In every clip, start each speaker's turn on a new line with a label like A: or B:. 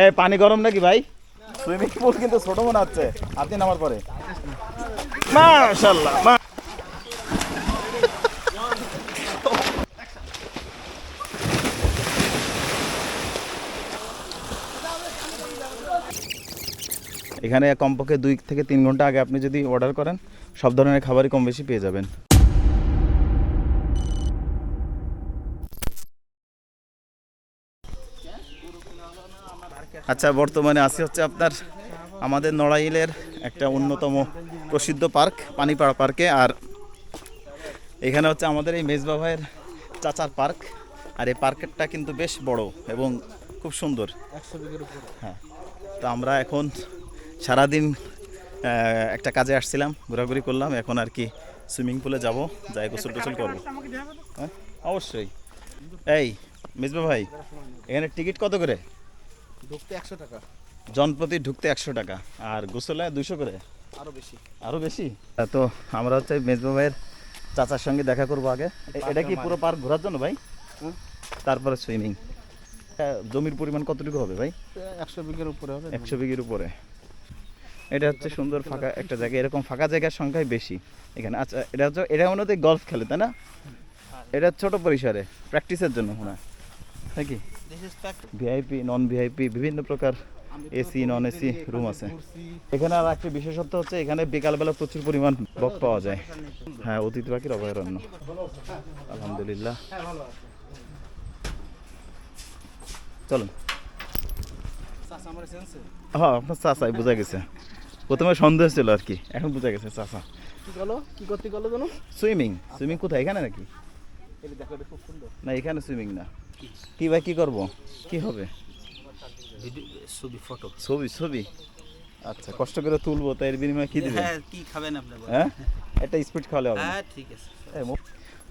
A: এ পানি গরম নাকি ভাই? সুইমিং পুল কিন্তু ছোট মনে হচ্ছে। আপনি নামার পরে। মাশাল্লাহ মা এখানে কমপক্ষে দুই থেকে তিন ঘণ্টা আগে আপনি যদি অর্ডার করেন সব ধরনের খাবারই কম বেশি পেয়ে যাবেন। আচ্ছা বর্তমানে আছি হচ্ছে আপনার আমাদের নড়াইলের একটা অন্যতম প্রসিদ্ধ পার্ক, পানিপাড়া পার্কে। আর এখানে হচ্ছে আমাদের এই মেজবা ভাইয়ের চাচার পার্ক। আর এই পার্কেরটা কিন্তু বেশ বড় এবং খুব সুন্দর। হ্যাঁ তো আমরা এখন সারাদিন একটা কাজে আসছিলাম, ঘোরাঘুরি করলাম। এখন আর কি সুইমিং পুলে যাব, যাই গোসল টোসল করব। হ্যাঁ অবশ্যই। এই মিসবা ভাই, এখানে টিকিট কত করে?
B: ঢুকতে একশো টাকা।
A: জনপ্রতি ঢুকতে একশো টাকা। আর গোসলে দুশো করে?
B: আরও বেশি।
A: আরও বেশি? তো আমরা হচ্ছে মেজবা ভাইয়ের চাচার সঙ্গে দেখা করব আগে। এটা কি পুরো পার্ক ঘোরার জন্য ভাই? তারপরে সুইমিং। জমির পরিমাণ কতটুকু হবে ভাই?
B: একশো বিঘের উপরে হবে।
A: একশো বিঘের উপরে। এটা হচ্ছে সুন্দর ফাঁকা একটা জায়গা। এরকম ফাঁকা জায়গার সংখ্যাই বেশি এখানে। আচ্ছা এটা হচ্ছে এটা মনে হচ্ছে গলফ খেলে তাই না? এটা ছোট পরিসরে প্র্যাকটিসের জন্য মনে হয়। নাকি? ভিআইপি নন ভিআইপি বিভিন্ন প্রকার এসি নন এসি রুম আছে। এখানে আর একটা বিশেষত্ব হচ্ছে এখানে বিকালবেলা প্রচুর পরিমাণ বক পাওয়া যায়। হ্যাঁ অতিথি পাখির অভয়ারণ্য। আলহামদুলিল্লাহ। চলুন। হ্যাঁ আপনার চাচাই বোঝা গেছে। প্রথমে সন্দেহ ছিল আর কি। এখন বোঝা গেছে চাচা।
B: কি গেলো? কি করতে গেলো জানো
A: সুইমিং। সুইমিং কোথায়? এখানে নাকি? না এখানে সুইমিং না। কি ভাই কি করব? কি হবে?
C: ছবি ফটো
A: ছবি ছবি? আচ্ছা কষ্ট করে তুলবো তাই এর বিনিময়ে কি দিবেন?
C: হ্যাঁ কি খাবেন আপনি
A: হ্যাঁ? একটা স্পিড খাওয়ালে হবে
C: হ্যাঁ ঠিক আছে।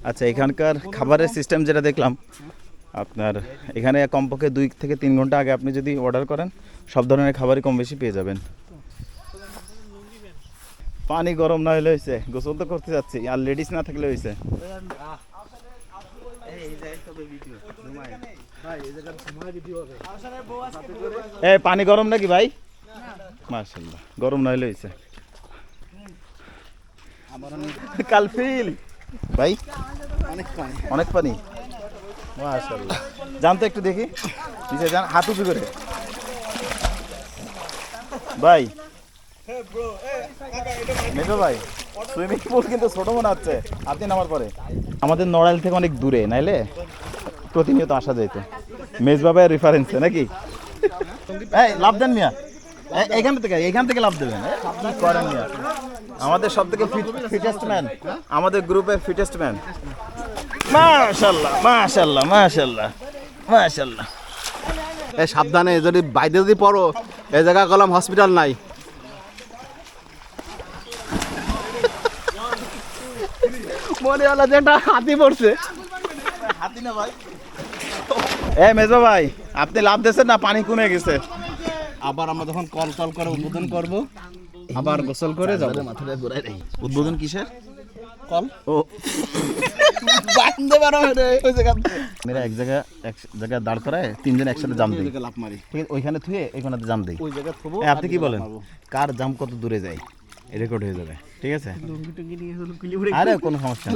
A: আচ্ছা এখানকার খাবারের সিস্টেম যেটা দেখলাম আপনার এখানে কমপক্ষে দুই থেকে তিন ঘণ্টা আগে আপনি যদি অর্ডার করেন সব ধরনের খাবারই কম বেশি পেয়ে যাবেন। পানি গরম না হলে হয়েছে। গোসল তো করতে যাচ্ছি আর লেডিস না থাকলে হয়েছে
C: এই যে তবে ভিডিও ঘুমাই
B: ভাই এই জায়গার সময় ভিডিও হবে
A: এ পানি গরম নাকি ভাই? মাশাল্লাহ গরম না হলে হয়েছে কাল ফিল। ভাই
B: অনেক পানি।
A: অনেক পানি? মাশাল্লাহ যান তো একটু দেখি। নিচে যান হাত উঁচু করে। ভাই। মেজো ভাই সুইমিং পুল কিন্তু ছোট মনে হচ্ছে। আপনি নামার পরে। আমাদের নড়াইল থেকে অনেক দূরে নাইলে? প্রতিনিয়ত আসা যাইতো। মেজবাবের রেফারেন্সে নাকি? এই লাভ দেন মিয়া। এ- এখান থেকে এখান থেকে লাভ দেবেন। করেন মিয়া। আমাদের সব থেকে ফিটেস্ট ম্যান আমাদের গ্রুপের ফিটেস্ট ম্যান মাশাল্লাহ মাশাল্লাহ মাশাল্লাহ মাশাল্লাহ।
B: এই সাবধানে যদি বাইরে যদি পড়ো এই জায়গা গেলাম হসপিটাল নাই। মনে হলো যে একটা হাতি পড়ছে।
A: এ ভাই আপনি লাভ দিয়েছেন না? পানি কমে গেছে।
B: আবার আমরা যখন কল কল করে উদ্বোধন করব আবার গোসল করে যাব।
A: উদ্বোধন কিসের?
B: কল?
A: ও।
B: বাঁধতে পারো ওই জায়গা।
A: মেরা এক জায়গা এক জায়গায় দাঁড় করায় তিনজন একসাথে জাম দিই।
B: লাভ মারি।
A: ঠিক আছে ওইখানে থুয়ে এখানে জাম দিই।
B: ওই জায়গা থবো
A: আপনি কি বলেন? কার জাম কত দূরে যায়? রেকর্ড হয়ে যাবে ঠিক আছে? আরে কোনো সমস্যা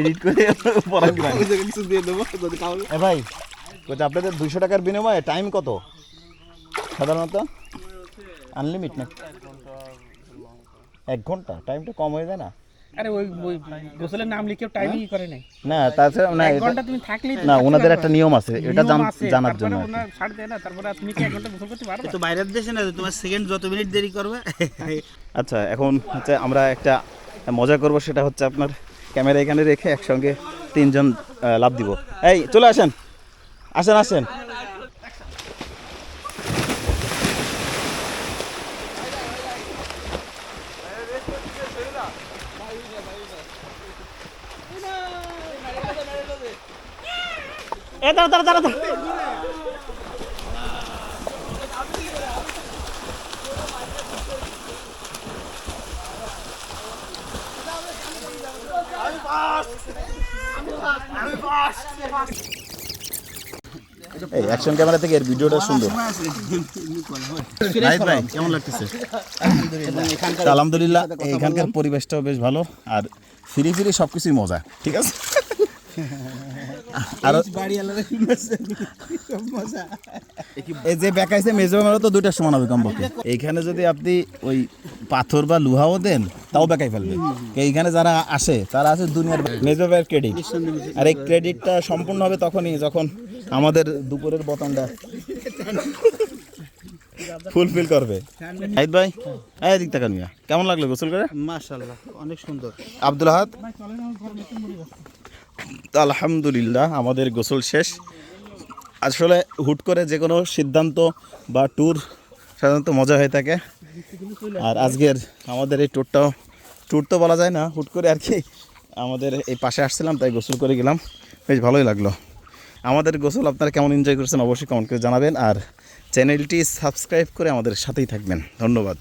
B: এডিট
A: করে এ ভাই বলছি আপনাদের দুশো টাকার বিনিময়ে টাইম কত? সাধারণত? আনলিমিট না? এক ঘণ্টা। টাইমটা কম হয়ে যায় না?
D: আরে ওই ওই গোসলের নাম লিখে টাইমিং করে নাই।
A: না তাছাড়া না
D: এক ঘণ্টা তুমি থাকলে
A: না ওনাদের একটা নিয়ম আছে এটা জানার জন্য
D: ওনার ছাড় দেয় না তারপরে তুমি কি এক ঘণ্টা গোসল করতে পারবে?
C: তো বাইরের দেশে না তোমার সেকেন্ড যত মিনিট দেরি করবে।
A: আচ্ছা এখন হচ্ছে আমরা একটা মজা করব সেটা হচ্ছে আপনার ক্যামেরা এখানে রেখে একসঙ্গে তিনজন লাভ দিব। এই চলে আসেন। আসেন আসেন। এ দাঁড়া দাঁড়া দাঁড়া। এই অ্যাকশন ক্যামেরা থেকে এর ভিডিওটা সুন্দর। ভাই কেমন লাগতেছে? আলহামদুলিল্লাহ এখানকার পরিবেশটাও বেশ ভালো আর ফিরি ফিরি সব কিছুই মজা ঠিক আছে? আর এই যে বেকাইছে মেজো মেরো তো দুইটা সমান হবে কমপক্ষে। এইখানে যদি আপনি ওই পাথর বা লোহাও দেন তাও বেকাই ফেলবে। এইখানে যারা আসে তারা আছে দুনিয়ার মেজো ভাইয়ের ক্রেডিট আর এই ক্রেডিটটা সম্পূর্ণ হবে তখনই যখন আমাদের দুপুরের বোতামটা ফুলফিল করবে। আইদ ভাই এই দিক তাকান মিয়া কেমন লাগল গোসল করে?
C: মাশাআল্লাহ অনেক সুন্দর।
A: আব্দুল আহাদ? আলহামদুলিল্লাহ, আমাদের গোসল শেষ। আসলে হুট করে যে কোনো সিদ্ধান্ত বা ট্যুর সাধারণত মজা হয়ে থাকে। আর আজকের আমাদের এই ট্যুরটাও ট্যুর তো বলা যায় না, হুট করে আর কি। আমাদের এই পাশে আসছিলাম, তাই গোসল করে গেলাম। বেশ ভালোই লাগল। আমাদের গোসল আপনারা কেমন এনজয় করেছেন অবশ্যই কমেন্ট করে জানাবেন। আর চ্যানেলটি সাবস্ক্রাইব করে আমাদের সাথেই থাকবেন। ধন্যবাদ।